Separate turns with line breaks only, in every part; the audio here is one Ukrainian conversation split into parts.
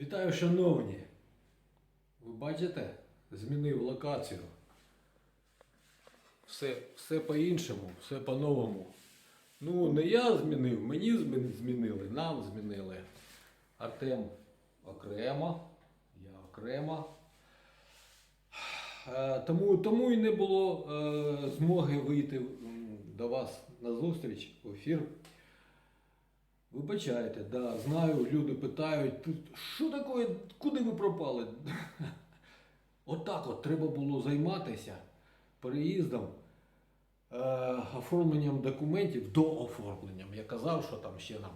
Вітаю, шановні! Ви бачите, змінив локацію. Все, все по-іншому, все по-новому. Ну, не я змінив, мені змінили, нам змінили. Артем окремо, я окремо. Е, Тому, тому і не було е, змоги вийти до вас на зустріч в ефір. Вибачайте, да, знаю, люди питають, що таке, куди ви пропали? Отак от треба було займатися переїздом, е, оформленням документів до оформленням. Я казав, що там ще нам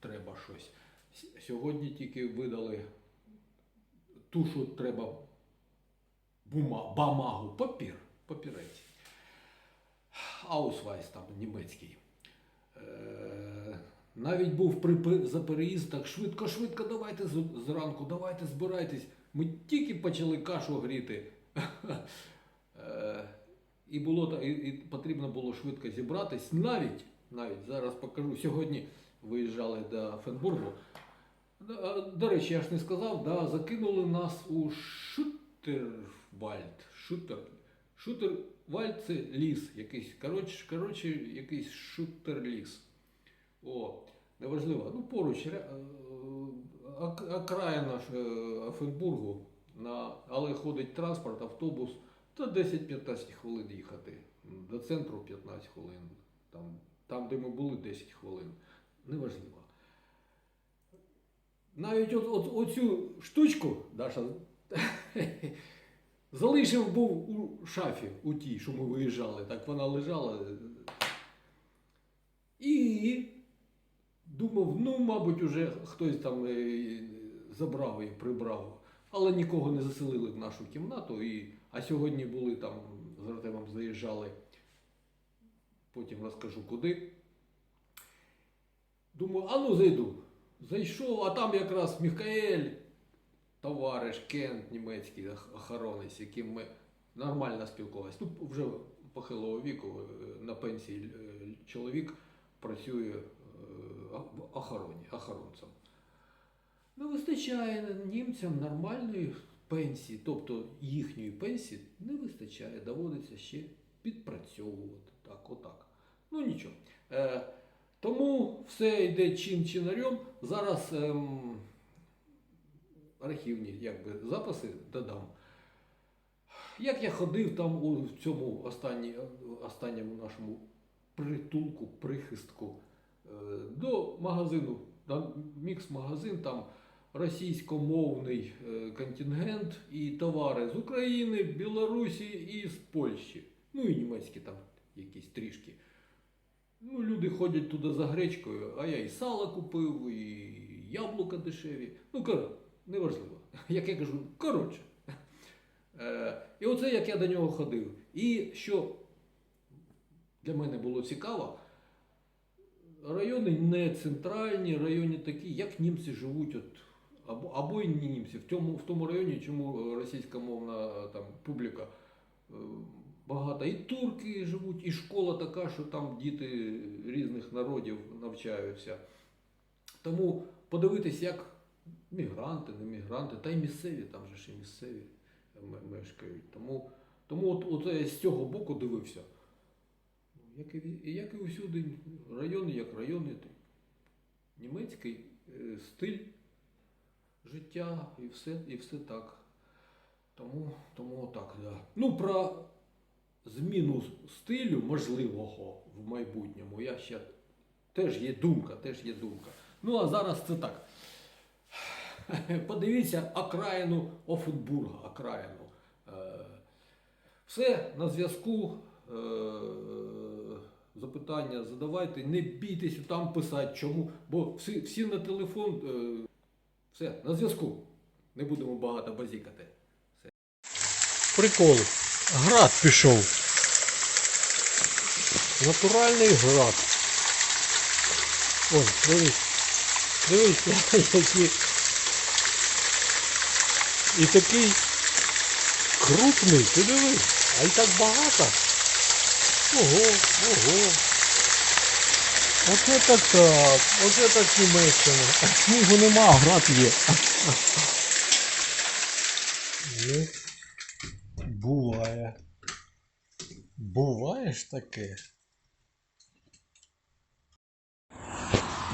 треба щось. Сьогодні тільки видали ту, що треба бума, бамагу, папір, папірець. Аусвайс там німецький. Е, навіть був при, за переїзд так швидко, швидко, давайте зранку, давайте збирайтесь. Ми тільки почали кашу гріти. Е, І, було, і, і потрібно було швидко зібратись. Навіть, навіть зараз покажу, сьогодні виїжджали до Фенбургу. Да, До речі, я ж не сказав, да, закинули нас у Шутервальд. Шутер. Шутервальд це ліс якийсь. Коротше, коротше якийсь шутерліс. О, неважливо. Ну, поруч е, окраїна е, Офенбургу, але ходить транспорт, автобус, та 10-15 хвилин їхати. До центру 15 хвилин. Там, там, де ми були, 10 хвилин. Неважливо. Навіть от, от, оцю штучку, Даша, залишив був у шафі, у тій, що ми виїжджали. Так вона лежала. І думав, ну, мабуть, уже хтось там е, забрав і прибрав. Але нікого не заселили в нашу кімнату. І, а сьогодні були там з Артемом заїжджали. Потім розкажу куди. Думаю, а ну зайду. Зайшов, а там якраз Міхаель, товариш Кент німецький ох- охоронець, яким ми нормально спілкувалися. Ну, вже похилого віку, е, на пенсії е, чоловік працює охороні, охоронцем. Не вистачає німцям нормальної пенсії, тобто їхньої пенсії не вистачає, доводиться ще підпрацьовувати. Так, отак. Ну нічого. Е, тому все йде чин чинарем. Зараз ем, архівні якби, записи додам. Як я ходив там у цьому останні, останньому нашому притулку, прихистку до магазину, мікс-магазин, там російськомовний е, контингент і товари з України, Білорусі і з Польщі. Ну і німецькі там якісь трішки. Ну, люди ходять туди за гречкою, а я і сало купив, і яблука дешеві. Ну, кор... неважливо. Як я кажу, коротше. Е, і оце як я до нього ходив. І що для мене було цікаво, райони не центральні, райони такі, як німці живуть, от, або, або і не німці. В тому, в тому районі, чому російськомовна е, там, публіка е, багато. І турки живуть, і школа така, що там діти різних народів навчаються. Тому подивитись, як мігранти, не мігранти, та й місцеві, там же ж і місцеві мешкають. Тому, тому от, от з цього боку дивився. Як і, як і усюди, райони як райони, німецький е, стиль життя і все, і все так. Тому, тому отак, да. Ну, про зміну стилю можливого в майбутньому, я ще теж є думка, теж є думка. Ну, а зараз це так. Подивіться окраїну Офенбурга, окраїну. Е, Все на зв'язку. Запитання задавайте, не бійтеся там писати, чому, бо всі, всі на телефон. е, Все, на зв'язку. Не будемо багато базікати. Все. Прикол. Град пішов. Натуральний град. Ой, дивись. Дивись, які. І такий крупний, ти дивись, а й так багато. Ого, ого.
Оце так так, оце так Німеччина. А снігу нема, а град є. Ну, буває. Буває ж таке.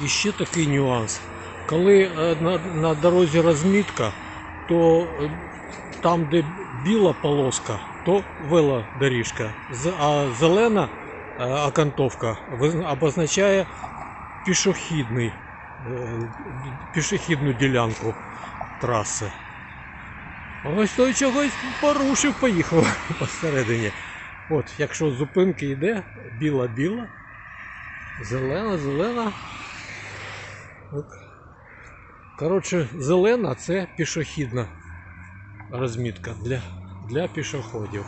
І ще такий нюанс. Коли е, на, на дорозі розмітка, то е, там, де біла полоска, то велодоріжка, а зелена е, окантовка обозначає пішохідний, е, пішохідну ділянку траси. Ось той чогось порушив, поїхав посередині. От, якщо зупинки йде, біла-біла, зелена, зелена. Коротше, зелена це пішохідна розмітка для, для пішоходів.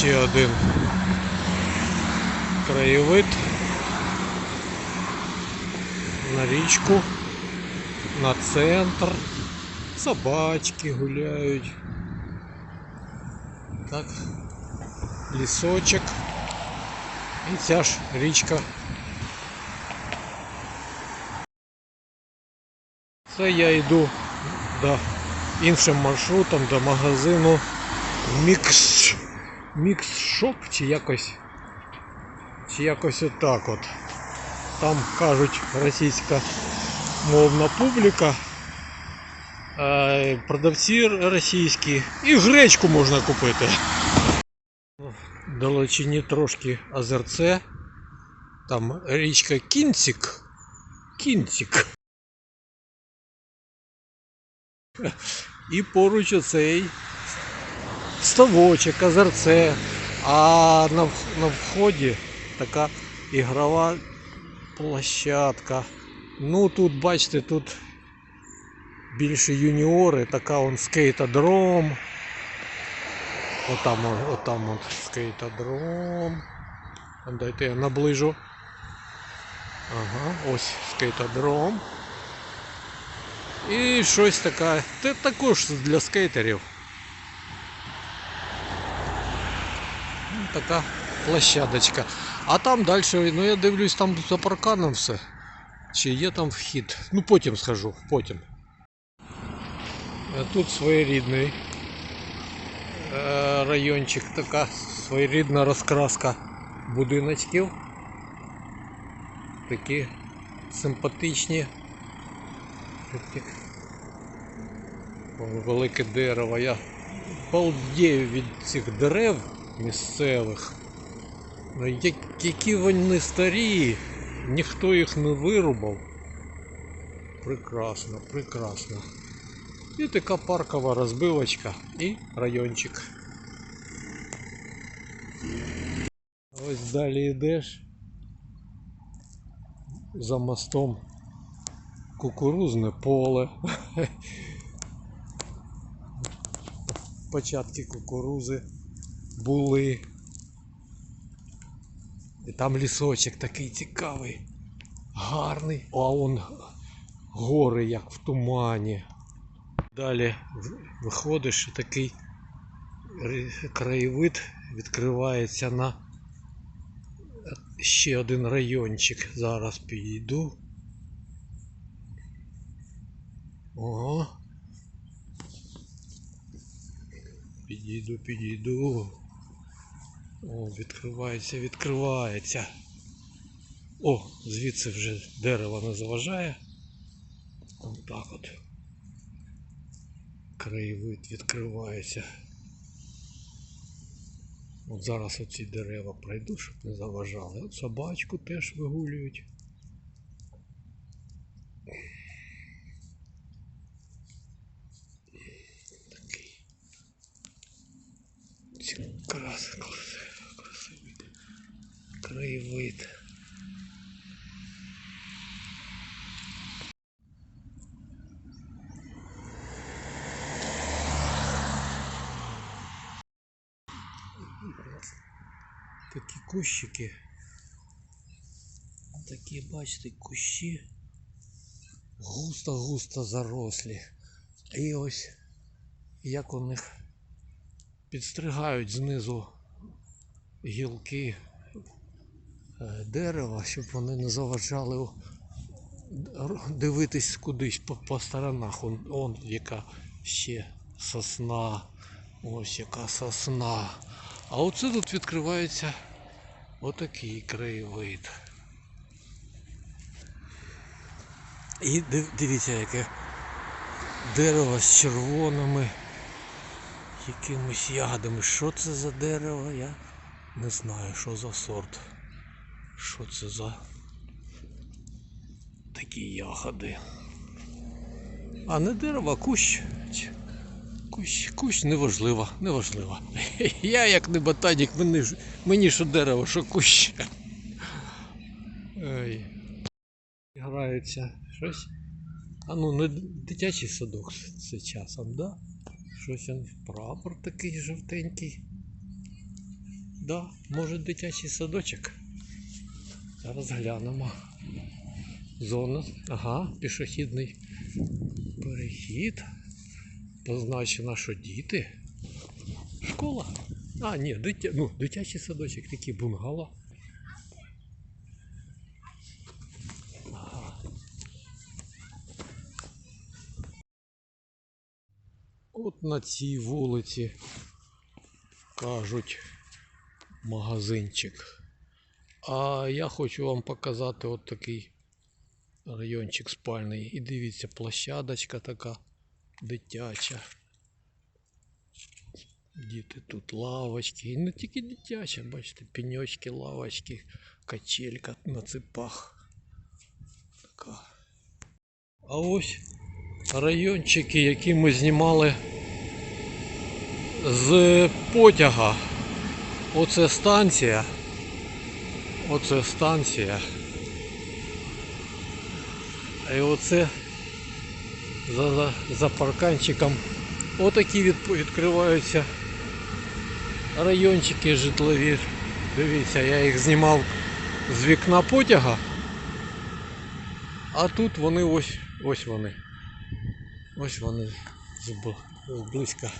Ще- один краєвид на річку, на центр. Собачки гуляють. Так, лісочок. І ця ж річка. Це я йду до іншим маршрутом до магазину Мікс Мікс Шоп чи якось чи якось отак от. Там кажуть російська мовна публіка. Продавці російські і гречку можна купити. В Далечині трошки озерце. Там річка Кінцік. Кінцік. І поруч оцей ставочок, озерце. А на, вході така ігрова площадка. Ну тут, бачите, тут більше юніори, така он скейтодром. Отам, он- отам от скейтодром. Дайте я наближу. Ага, ось скейтодром. І щось таке. Це також для скейтерів. Ну, Така площадочка. А там далі, ну я дивлюсь, там за парканом все. Чи є там вхід? Ну потім схожу, потім. А тут своєрідний е, райончик, така своєрідна розкраска будиночків. Такі симпатичні. Велике дерево. Я балдею від цих дерев місцевих. Ну, які вони старі, ніхто їх не вирубав. Прекрасно, прекрасно. І така паркова розбивочка і райончик. Ось далі йдеш. За мостом кукурузне поле. Початки кукурузи були. І там лісочок такий цікавий, гарний. А он гори як в тумані. Далі виходиш і такий краєвид відкривається на ще один райончик. Зараз підійду. Ого. Підійду, підійду. О, відкривається, відкривається. О, звідси вже дерево не заважає. Ось так от. Краєвид відкривається. От зараз оці дерева пройду, щоб не заважали. От собачку теж вигулюють. Такі кущики. Такі, бачите, кущі густо-густо зарослі. І ось як у них підстригають знизу гілки е, дерева, щоб вони не заважали дивитись кудись по, по сторонах. Он, он яка ще сосна. Ось яка сосна. А оце тут відкривається отакий краєвид. І дивіться, яке дерево з червоними якимись ягодами. Що це за дерево? Я не знаю, що за сорт. Що це за такі ягоди. А не дерево, а кущ. Кущ, кущ неважливо, неважливо. Я як не ботанік, мені, мені що дерево, що кущ. Ой. Граються щось. А ну не дитячий садок це часом, да? Щось он прапор такий жовтенький. Да, може дитячий садочок. Зараз глянемо. Зона. Ага, пішохідний перехід. Позначено, що діти. Школа. А, ні, дитя... ну, дитячий садочок, такий бунгало. От на цій вулиці кажуть магазинчик. А я хочу вам показати от такий райончик спальний. І дивіться, площадочка така дитяча. Діти тут лавочки. І не тільки дитяча, бачите, пеньочки, лавочки, качелька на ципах. Така. А ось райончики, які ми знімали з потяга. Оце станція. Оце станція. І оце за, за, за парканчиком отакі від, відкриваються райончики житлові. Дивіться, я їх знімав з вікна потяга. А тут вони ось ось вони. Ось вони зб- зблизька.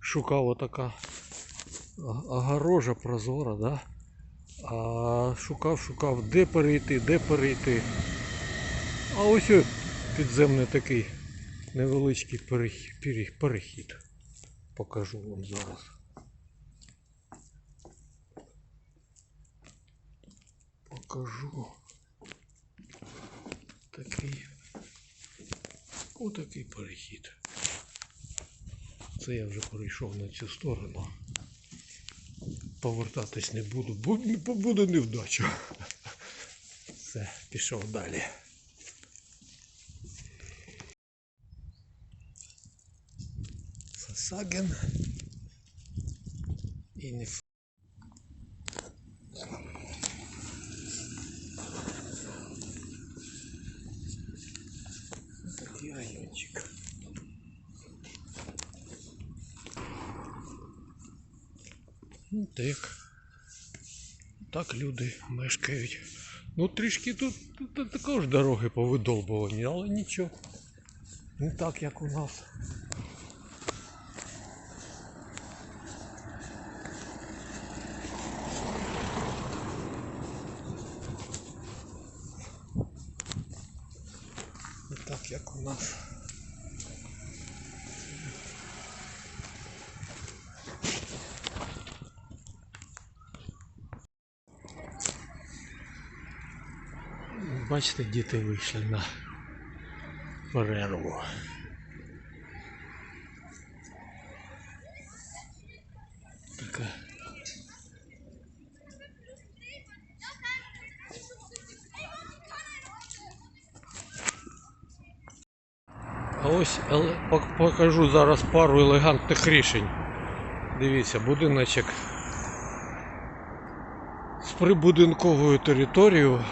Шукав отака огорожа прозора, да? А шукав, шукав, де перейти, де перейти. А ось підземний такий невеличкий перехід. Покажу вам зараз. Покажу. Такий. Отакий перехід. Це я вже перейшов на цю сторону. Повертатись не буду, бо буде невдача. Все, пішов далі. Сасаген. І не Такий райончик. Ну, так. Так люди мешкають. Ну трішки тут, тут також дороги повидолбувані, але нічого. Не так, як у нас. Не так, як нас. Бачите, діти вийшли на перерву. Ось покажу зараз пару елегантних рішень. Дивіться, будиночок з прибудинковою територією.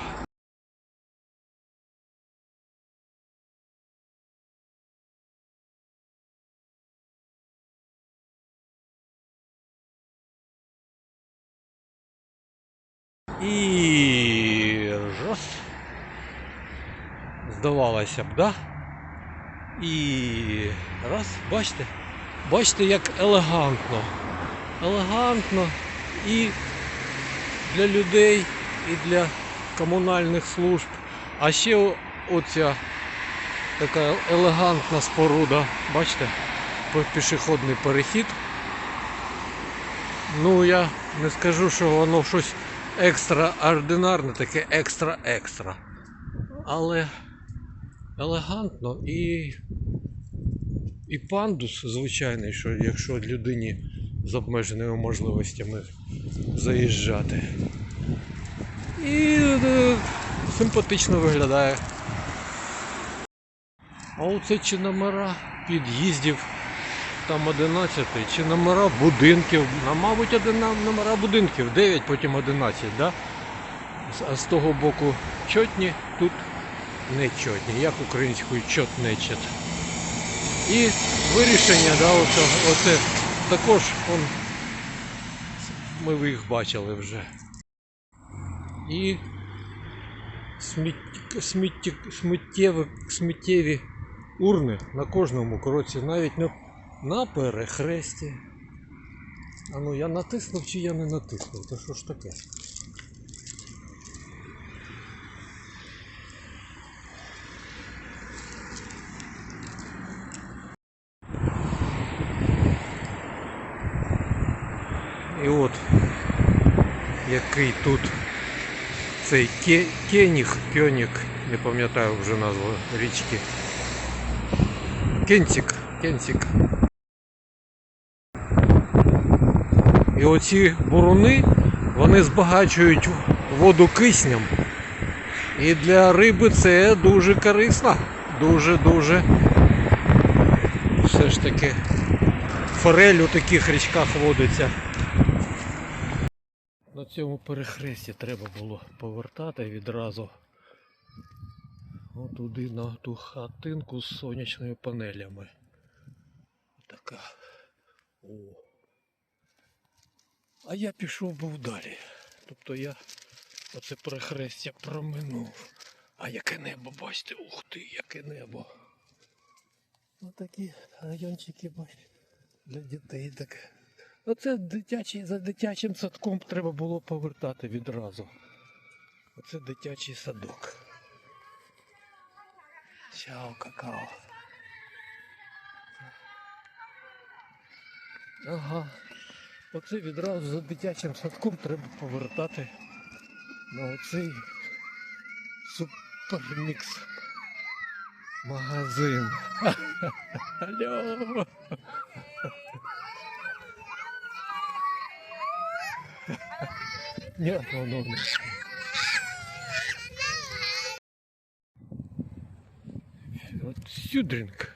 І раз. Здавалося б, да? І раз, бачите, Бачите, як елегантно. Елегантно і для людей, і для комунальних служб. А ще оця така елегантна споруда. Бачите? Пішохідний перехід. Ну, я не скажу, що воно щось екстраординарне, таке екстра-екстра. Але елегантно і, і пандус звичайний, що якщо людині з обмеженими можливостями заїжджати. І е, симпатично виглядає. А оце чи номера під'їздів там 11, чи номера будинків. А мабуть, один номера будинків, 9, потім 11, да? А з того боку чотні, тут не чотні. Як українською чот не чот. І вирішення, да, оце, оце також он, ми їх бачили вже. І сміття, сміттєві, сміттєві урни на кожному кроці, навіть на, на перехресті. А ну я натиснув чи я не натиснув? Це що ж таке? І от який тут цей Ке- Кеніг, Кьонік, не пам'ятаю вже назву річки. Кенцік, Кенцік. І оці буруни, вони збагачують воду киснем. І для риби це дуже корисно. Дуже-дуже. Все ж таки форель у таких річках водиться. Цьому перехресті треба було повертати відразу. Отуди на ту хатинку з сонячними панелями. Така. О. А я пішов був далі. Тобто я оце перехрестя проминув. А яке небо, бачите, ух ти, яке небо. Отакі райончики бачите, для дітей так. Оце дитячий, за дитячим садком треба було повертати відразу. Оце дитячий садок. Чао, какао. Ага. Оце відразу за дитячим садком треба повертати на оцей супермікс магазин. Алло. Нет, ну. Вот Сюдринг.